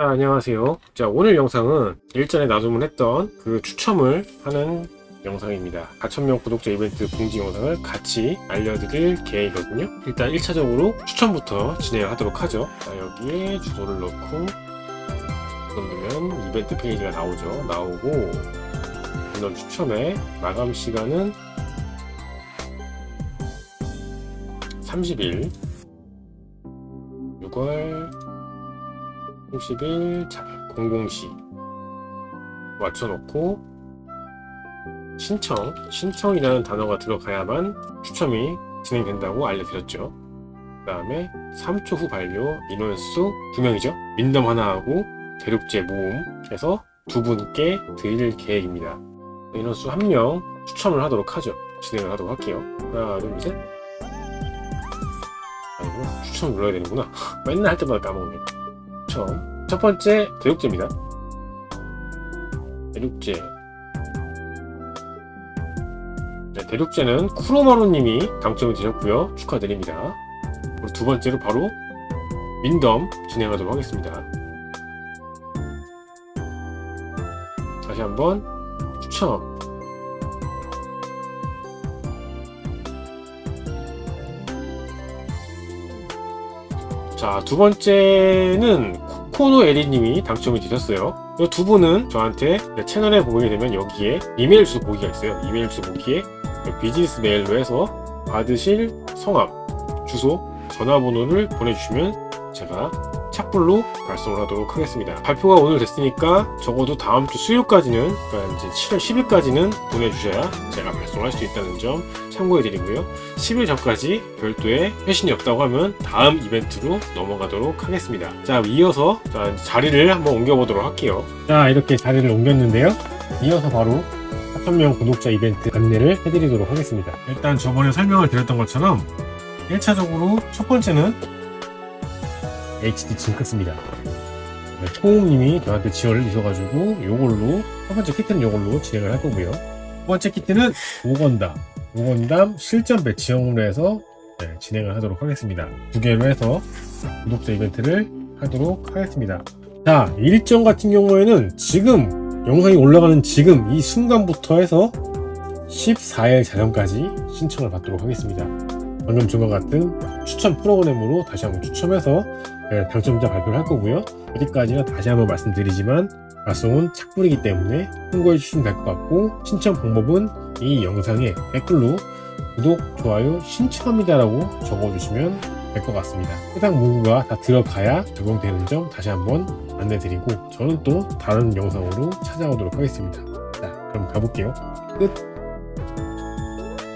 자, 안녕하세요. 자, 오늘 영상은 일전에 놔두면 했던 그 추첨을 하는 영상입니다. 4,000명 구독자 이벤트 공지 영상을 같이 알려드릴 계획이거든요. 일단 1차적으로 추첨부터 진행하도록 하죠. 자, 여기에 주소를 넣고 누르면 이벤트 페이지가 나오죠. 나오고 인원 추첨의 마감 시간은 30일 6월 30일 자 00시 맞춰놓고 신청 신청이라는 단어가 들어가야만 추첨이 진행된다고 알려드렸죠. 그 다음에 3초 후 반료 인원수 2명이죠. 민덤 하나하고 대륙제 모음 해서 두 분께 드릴 계획입니다. 인원수 1명 추첨을 하도록 하죠. 진행을 하도록 할게요. 하나 둘 셋. 아니고 추첨 눌러야 되는구나. 맨날 할 때마다 까먹네 추첨 첫 번째 대륙제입니다. 대륙제. 네, 대륙제는 쿠로마루님이 당첨이 되셨고요. 축하드립니다. 그리고 두 번째로 바로 민덤 진행하도록 하겠습니다. 다시 한번 추첨 자, 두 번째는 코코노 에리님이 당첨이 되셨어요. 이 두 분은 저한테 채널에 보게 되면 여기에 이메일 주소 보기가 있어요. 이메일 주소 보기에 비즈니스 메일로 해서 받으실 성함, 주소, 전화번호를 보내주시면 제가 착불로 발송을 하도록 하겠습니다. 발표가 오늘 됐으니까 적어도 다음 주 수요일까지는, 그러니까 이제 7월 10일까지는 보내주셔야 제가 발송할 수 있다는 점 참고해드리고요. 10일 전까지 별도의 회신이 없다고 하면 다음 이벤트로 넘어가도록 하겠습니다. 자, 이어서 자, 자리를 한번 옮겨보도록 할게요. 자, 이렇게 자리를 옮겼는데요. 이어서 바로 4,000명 구독자 이벤트 안내를 해드리도록 하겠습니다. 일단 저번에 설명을 드렸던 것처럼 1차적으로 첫 번째는 HD 징크스입니다. 포움님이 저한테 지원을 주셔가지고 요걸로 첫 번째 키트는 요걸로 진행을 할 거고요. 두 번째 키트는 오건담, 오건담 실전 배치형으로 해서 네, 진행을 하도록 하겠습니다. 두 개로 해서 구독자 이벤트를 하도록 하겠습니다. 자, 일정 같은 경우에는 지금 영상이 올라가는 지금 이 순간부터 해서 14일 자정까지 신청을 받도록 하겠습니다. 방금 전과 같은 추천 프로그램으로 다시 한번 추첨해서 네, 당첨자 발표를 할 거고요. 어디까지나 다시 한번 말씀드리지만 발송은 착불이기 때문에 참고해 주시면 될 것 같고 신청 방법은 이 영상에 댓글로 구독, 좋아요, 신청합니다라고 적어주시면 될 것 같습니다. 해당 문구가 다 들어가야 적용되는 점 다시 한번 안내드리고 저는 또 다른 영상으로 찾아오도록 하겠습니다. 자, 그럼 가볼게요. 끝!